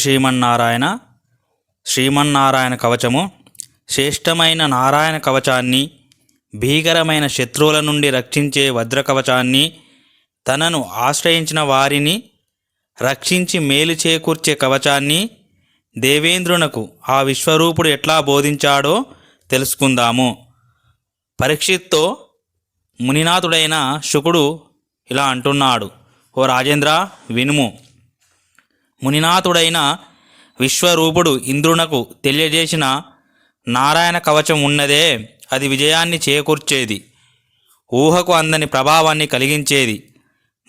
శ్రీమన్నారాయణ శ్రీమన్నారాయణ కవచము శ్రేష్టమైన నారాయణ కవచాన్ని భీకరమైన శత్రువుల నుండి రక్షించే వజ్ర కవచాన్ని తనను ఆశ్రయించిన వారిని రక్షించి మేలు చేకూర్చే కవచాన్ని దేవేంద్రునకు ఆ విశ్వరూపుడు ఎట్లా బోధించాడో తెలుసుకుందాము. పరీక్షిత్తో మునినాథుడైన శుకుడు ఇలా అంటున్నాడు ఓ రాజేంద్ర వినుము. మునినాథుడైన విశ్వరూపుడు ఇంద్రునకు తెలియజేసిన నారాయణ కవచం ఉన్నదే అది విజయాన్ని చేకూర్చేది ఊహకు అందని ప్రభావాన్ని కలిగించేది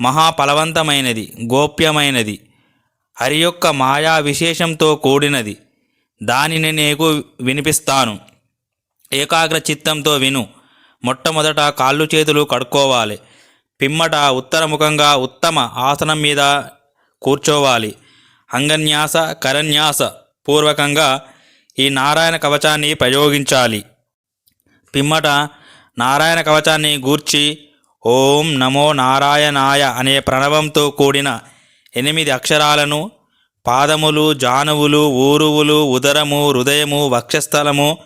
మహాఫలవంతమైనది గోప్యమైనది హరి యొక్క మాయా విశేషంతో కూడినది. దానిని నీకు వినిపిస్తాను. ఏకాగ్ర చిత్తంతో విను. మొట్టమొదట కాళ్ళు చేతులు కడుక్కోవాలి. పిమ్మట ఉత్తరముఖంగా ఉత్తమ ఆసనం మీద కూర్చోవాలి. అంగన్యాస కరన్యాస పూర్వకంగా ఈ నారాయణ కవచాన్ని ప్రయోగించాలి. పిమ్మట నారాయణ కవచాన్ని గూర్చి ఓం నమో నారాయణాయ అనే ప్రణవంతో కూడిన ఎనిమిది అక్షరాలను పాదములు జానువులు ఊరువులు ఉదరము హృదయము వక్షస్థలము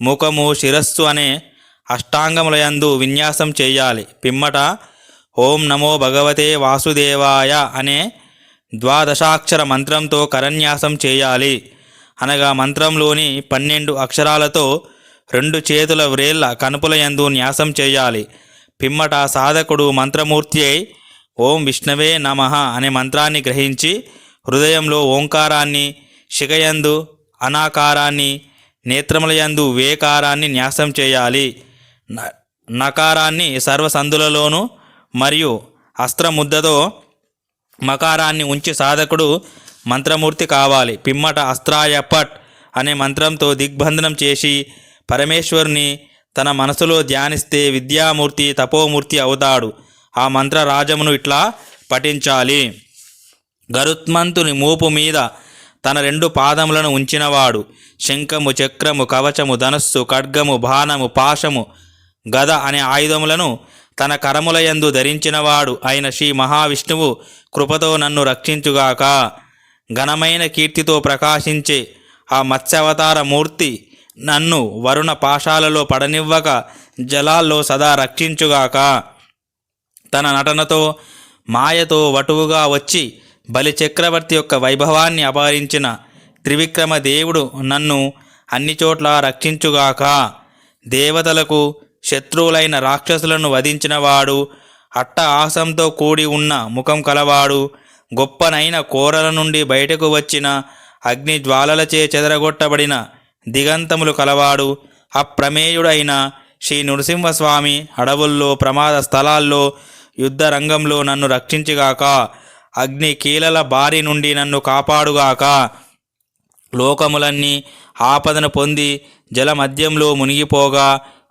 ముఖము శిరస్సు అనే అష్టాంగములయందు విన్యాసం చేయాలి. పిమ్మట ఓం నమో భగవతే వాసుదేవాయ అనే ద్వాదశాక్షర మంత్రంతో కరన్యాసం చేయాలి. అనగా మంత్రంలోని పన్నెండు అక్షరాలతో రెండు చేతుల వ్రేళ్ళ కనుపులయందు న్యాసం చేయాలి. పిమ్మట సాధకుడు మంత్రమూర్తి అయి ఓం విష్ణవే నమ అనే మంత్రాన్ని గ్రహించి హృదయంలో ఓంకారాన్ని శిఖయందు అనాకారాన్ని నేత్రములయందు వేకారాన్ని న్యాసం చేయాలి. న- నకారాన్ని సర్వసందులలోనూ మరియు అస్త్రముద్దతో మకారాన్ని ఉంచి సాధకుడు మంత్రమూర్తి కావాలి. పిమ్మట అస్త్రాయ పట్ అనే మంత్రంతో దిగ్బంధనం చేసి పరమేశ్వరుని తన మనసులో ధ్యానిస్తే విద్యామూర్తి తపోమూర్తి అవుతాడు. ఆ మంత్ర రాజమును ఇట్లా పఠించాలి. గరుత్మంతుని మూపు మీద తన రెండు పాదములను ఉంచినవాడు. శంఖము చక్రము కవచము ధనస్సు ఖడ్గము బాణము పాశము గద అనే ఆయుధములను తన కరములయందు ధరించినవాడు అయిన శ్రీ మహావిష్ణువు కృపతో నన్ను రక్షించుగాక. ఘనమైన కీర్తితో ప్రకాశించే ఆ మత్స్యావతార మూర్తి నన్ను వరుణ పాశాలలో పడనివ్వక జలాల్లో సదా రక్షించుగాక. తన నటనతో మాయతో వటువుగా వచ్చి బలి చక్రవర్తి యొక్క వైభవాన్ని అపహరించిన త్రివిక్రమ దేవుడు నన్ను అన్ని చోట్ల రక్షించుగాక. దేవతలకు శత్రువులైన రాక్షసులను వధించినవాడు అట్ట ఆసంతో కూడి ఉన్న ముఖం కలవాడు గొప్పనైన కోరల నుండి బయటకు వచ్చిన అగ్ని జ్వాలలచే చెదరగొట్టబడిన దిగంతములు కలవాడు అప్రమేయుడైన శ్రీ నృసింహస్వామి అడవుల్లో ప్రమాద స్థలాల్లో యుద్ధ రంగంలో నన్ను రక్షించిగాక అగ్ని కీలల బారి నుండి నన్ను కాపాడుగాక లోకములన్నీ ఆపదను పొంది జలమద్యంలో మునిగిపోగా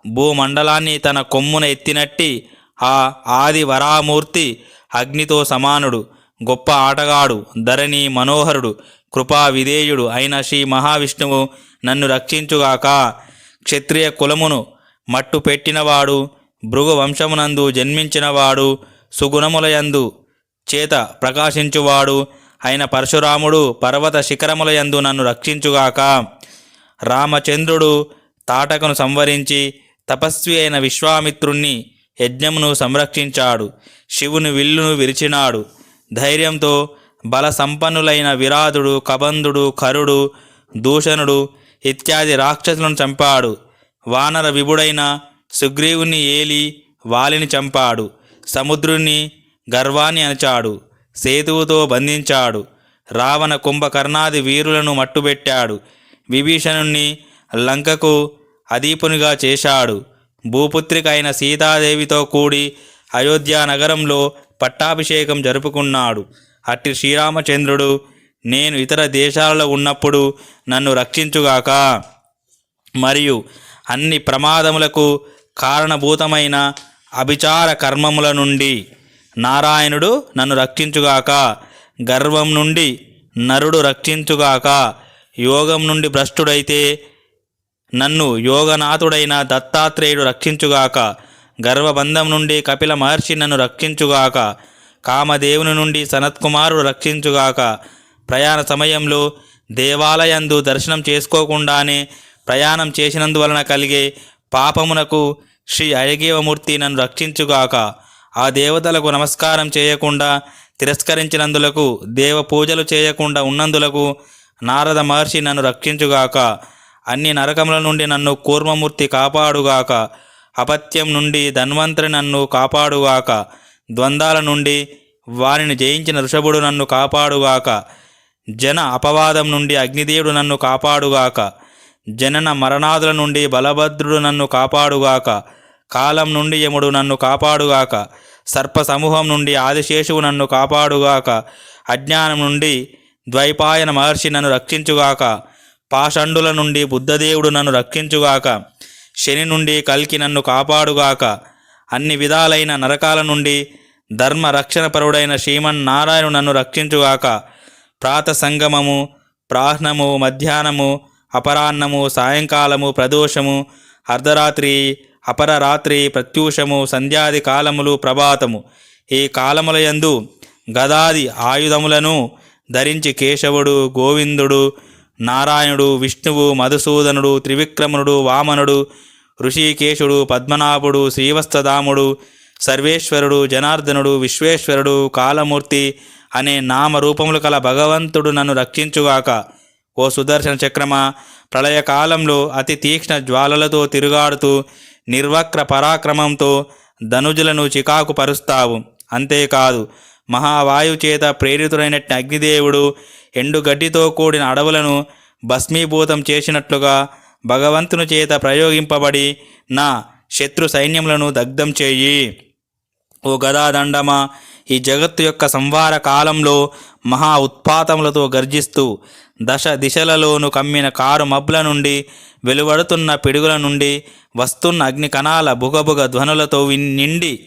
భూమండలాన్ని తన కొమ్మున ఎత్తినట్టి ఆ ఆది వరామూర్తి అగ్నితో సమానుడు గొప్ప ఆటగాడు ధరణి మనోహరుడు కృపా విధేయుడు అయిన శ్రీ మహావిష్ణువు నన్ను రక్షించుగాక. క్షత్రియ కులమును మట్టు పెట్టినవాడు భృగు వంశమునందు జన్మించినవాడు సుగుణములయందు చేత ప్రకాశించువాడు అయిన పరశురాముడు పర్వత శిఖరములయందు నన్ను రక్షించుగాక. రామచంద్రుడు తాటకను సంవరించి తపస్వి అయిన విశ్వామిత్రుణ్ణి యజ్ఞమును సంరక్షించాడు. శివుని విల్లును విరిచినాడు. ధైర్యంతో బల సంపన్నులైన విరాధుడు కబంధుడు కరుడు దూషణుడు ఇత్యాది రాక్షసులను చంపాడు. వానర విభుడైన సుగ్రీవుని ఏలి వాలిని చంపాడు. సముద్రుణ్ణి గర్వాన్ని అణచాడు. సేతువుతో బంధించాడు. రావణ కుంభకర్ణాది వీరులను మట్టుబెట్టాడు. విభీషణుణ్ణి లంకకు అదీపునిగా చేశాడు. భూపుత్రిక అయిన సీతాదేవితో కూడి అయోధ్య నగరంలో పట్టాభిషేకం జరుపుకున్నాడు. అట్టి శ్రీరామచంద్రుడు నేను ఇతర దేశాలలో ఉన్నప్పుడు నన్ను రక్షించుగాక. మరియు అన్ని ప్రమాదములకు కారణభూతమైన అభిచార కర్మముల నుండి నారాయణుడు నన్ను రక్షించుగాక. గర్వం నుండి నరుడు రక్షించుగాక. యోగం నుండి భ్రష్టుడైతే నన్ను యోగనాథుడైన దత్తాత్రేయుడు రక్షించుగాక గర్వబంధం నుండి కపిల మహర్షి నన్ను రక్షించుగాక కామదేవుని నుండి సనత్కుమారుడు రక్షించుగాక ప్రయాణ సమయంలో దేవాలయందు దర్శనం చేసుకోకుండానే ప్రయాణం చేసినందువలన కలిగే పాపమునకు శ్రీ అయగీవమూర్తి నన్ను రక్షించుగాక ఆ దేవతలకు నమస్కారం చేయకుండా తిరస్కరించినందులకు దేవ పూజలు చేయకుండా ఉన్నందులకు నారద మహర్షి నన్ను రక్షించుగాక. అన్ని నరకముల నుండి నన్ను కూర్మమూర్తి కాపాడుగాక. అపత్యం నుండి ధన్వంతరి నన్ను కాపాడుగాక. ద్వంద్వాల నుండి వారిని జయించిన ఋషభుడు నన్ను కాపాడుగాక. జన అపవాదం నుండి అగ్నిదేవుడు నన్ను కాపాడుగాక. జనన మరణాదుల నుండి బలభద్రుడు నన్ను కాపాడుగాక. కాలం నుండి యముడు నన్ను కాపాడుగాక. సర్ప సమూహం నుండి ఆదిశేషువు నన్ను కాపాడుగాక. అజ్ఞానం నుండి ద్వైపాయన మహర్షి నన్ను రక్షించుగాక. పాషండుల నుండి బుద్ధదేవుడు నన్ను రక్షించుగాక. శని నుండి కల్కి నన్ను కాపాడుగాక. అన్ని విధాలైన నరకాల నుండి ధర్మ రక్షణపరుడైన శ్రీమన్నారాయణు నన్ను రక్షించుగాక. ప్రాత సంగమము ప్రాహ్నము మధ్యాహ్నము అపరాహ్నము సాయంకాలము ప్రదోషము అర్ధరాత్రి అపరరాత్రి ప్రత్యూషము సంధ్యాది కాలములు ప్రభాతము. ఈ కాలములయందు గదాది ఆయుధములను ధరించి కేశవుడు గోవిందుడు నారాయణుడు విష్ణువు మధుసూదనుడు త్రివిక్రమునుడు వామనుడు ఋషికేశుడు పద్మనాభుడు శ్రీవత్సదాముడు సర్వేశ్వరుడు జనార్దనుడు విశ్వేశ్వరుడు కాలమూర్తి అనే నామరూపములు కల భగవంతుడు నన్ను రక్షించుగాక. ఓ సుదర్శన చక్రమ ప్రళయకాలంలో అతి తీక్ష్ణ జ్వాలలతో తిరుగాడుతూ నిర్వక్ర పరాక్రమంతో ధనుజులను చికాకు పరుస్తావు అంతేకాదు మహావాయు చేత ప్రేరితుడైనట్టు అగ్నిదేవుడు ఎండుగడ్డితో కూడిన అడవులను భస్మీభూతం చేసినట్లుగా భగవంతుని చేత ప్రయోగింపబడి నా శత్రు సైన్యములను దగ్ధం చేయి. ఓ గదాదండమా ఈ జగత్తు యొక్క సంవార కాలంలో మహా ఉత్పాతములతో గర్జిస్తూ దశ దిశలలోను కమ్మిన కారు మబ్బుల నుండి వెలువడుతున్న పిడుగుల నుండి వస్తున్న అగ్ని కణాల బుగబుగ ధ్వనులతో నిండి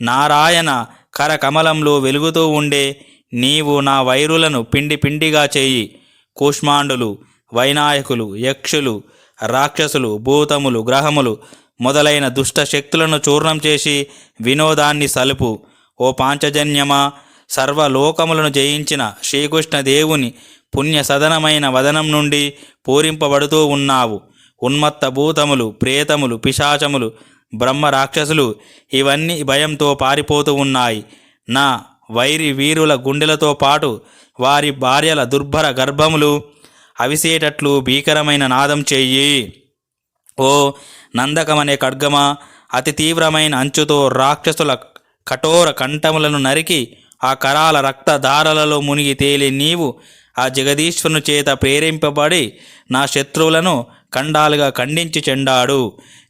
నారాయణ కరకమలంలో వెలుగుతూ ఉండే నీవు నా వైరులను పిండి పిండిగా చేయి. కూష్మాండులు వైనాయకులు యక్షులు రాక్షసులు భూతములు గ్రహములు మొదలైన దుష్ట శక్తులను చూర్ణం చేసి వినోదాన్ని సలుపు. ఓ పాంచజన్యమా సర్వలోకములను జయించిన శ్రీకృష్ణ దేవుని పుణ్య సదనమైన వదనం నుండి పూరింపబడుతూ ఉన్నావు. ఉన్మత్త భూతములు ప్రేతములు పిశాచములు బ్రహ్మ రాక్షసులు ఇవన్నీ భయంతో పారిపోతూ ఉన్నాయి. నా వైరి వీరుల గుండెలతో పాటు వారి భార్యల దుర్భర గర్భములు అవిసేటట్లు భీకరమైన నాదం చెయ్యి ఓ నందకమనే ఖడ్గమ అతి తీవ్రమైన అంచుతో రాక్షసుల కఠోర కంఠములను నరికి ఆ కరాల రక్తధారలలో మునిగి తేలి నీవు ఆ జగదీశ్వరుని చేత ప్రేరేంపబడి నా శత్రువులను ఖండాలుగా ఖండించి చెండాడు.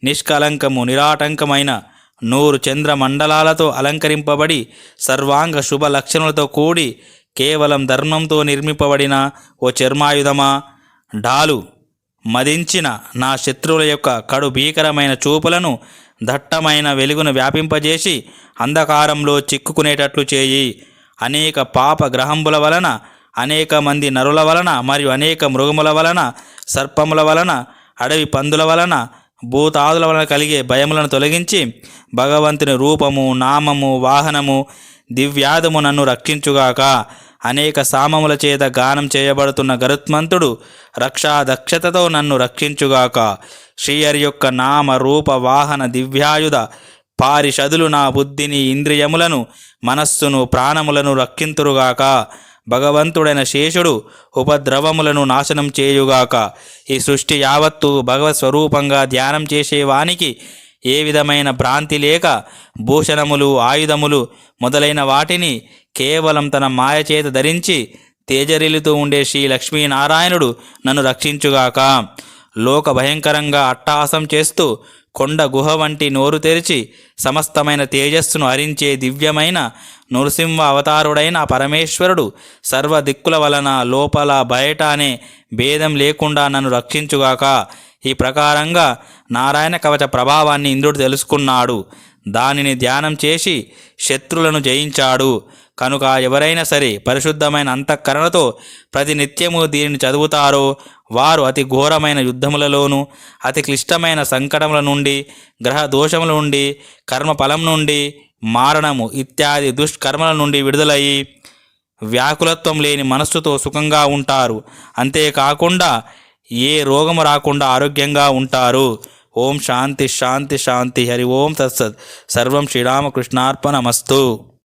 నిష్కలంకము నిరాటంకమైన నూరు చంద్ర మండలాలతో అలంకరింపబడి సర్వాంగ శుభ లక్షణాలతో కూడి కేవలం ధర్మంతో నిర్మింపబడిన ఓ చర్మాయుధమా? డాలు మదించిన నా శత్రువుల యొక్క కడు భీకరమైన చూపులను దట్టమైన వెలుగును వ్యాపింపజేసి అంధకారంలో చిక్కుకునేటట్లు చేయి. అనేక పాప గ్రహంబుల వలన అనేక మంది నరుల వలన మరియు అనేక మృగముల వలన సర్పముల వలన అడవి పందుల వలన భూతాదుల వలన కలిగే భయములను తొలగించి భగవంతుని రూపము నామము వాహనము దివ్యాదము నన్ను రక్షించుగాక. అనేక సామముల చేత గానం చేయబడుతున్న గరుత్మంతుడు రక్షా దక్షతతో నన్ను రక్షించుగాక. శ్రీయరి యొక్క నామ రూప వాహన దివ్యాయుధ పారిషదులు నా బుద్ధిని ఇంద్రియములను మనస్సును ప్రాణములను రక్షింతురుగాక. భగవంతుడైన శేషుడు ఉపద్రవములను నాశనం చేయుగాక. ఈ సృష్టి యావత్తు భగవత్ స్వరూపంగా ధ్యానం చేసేవానికి ఏ విధమైన భ్రాంతి లేక భూషణములు ఆయుధములు మొదలైన వాటిని కేవలం తన మాయచేత ధరించి తేజరిల్లుతూ ఉండే శ్రీ లక్ష్మీనారాయణుడు నన్ను రక్షించుగాక. లోక భయంకరంగా అట్టహాసం చేస్తూ కొండ గుహ వంటి నోరు తెరిచి సమస్తమైన తేజస్సును హరించే దివ్యమైన నృసింహ అవతారుడైన పరమేశ్వరుడు సర్వ దిక్కుల వలన లోపల బయట అనే భేదం లేకుండా నన్ను రక్షించుగాక. ఈ ప్రకారంగా నారాయణ కవచ ప్రభావాన్ని ఇంద్రుడు తెలుసుకున్నాడు. దానిని ధ్యానం చేసి శత్రులను జయించాడు. కనుక ఎవరైనా సరే పరిశుద్ధమైన అంతఃకరణతో ప్రతినిత్యము దీనిని చదువుతారో వారు అతి ఘోరమైన యుద్ధములలోనూ అతి క్లిష్టమైన సంకటముల నుండి గ్రహ దోషముల నుండి కర్మఫలం నుండి మారణము ఇత్యాది దుష్కర్మల నుండి విడుదలయ్యి వ్యాకులత్వం లేని మనస్సుతో సుఖంగా ఉంటారు. అంతేకాకుండా ఏ రోగము రాకుండా ఆరోగ్యంగా ఉంటారు. ఓం శాంతి శాంతి శాంతి హరి ఓం తత్సత్ సర్వం శ్రీరామకృష్ణార్పణమస్తు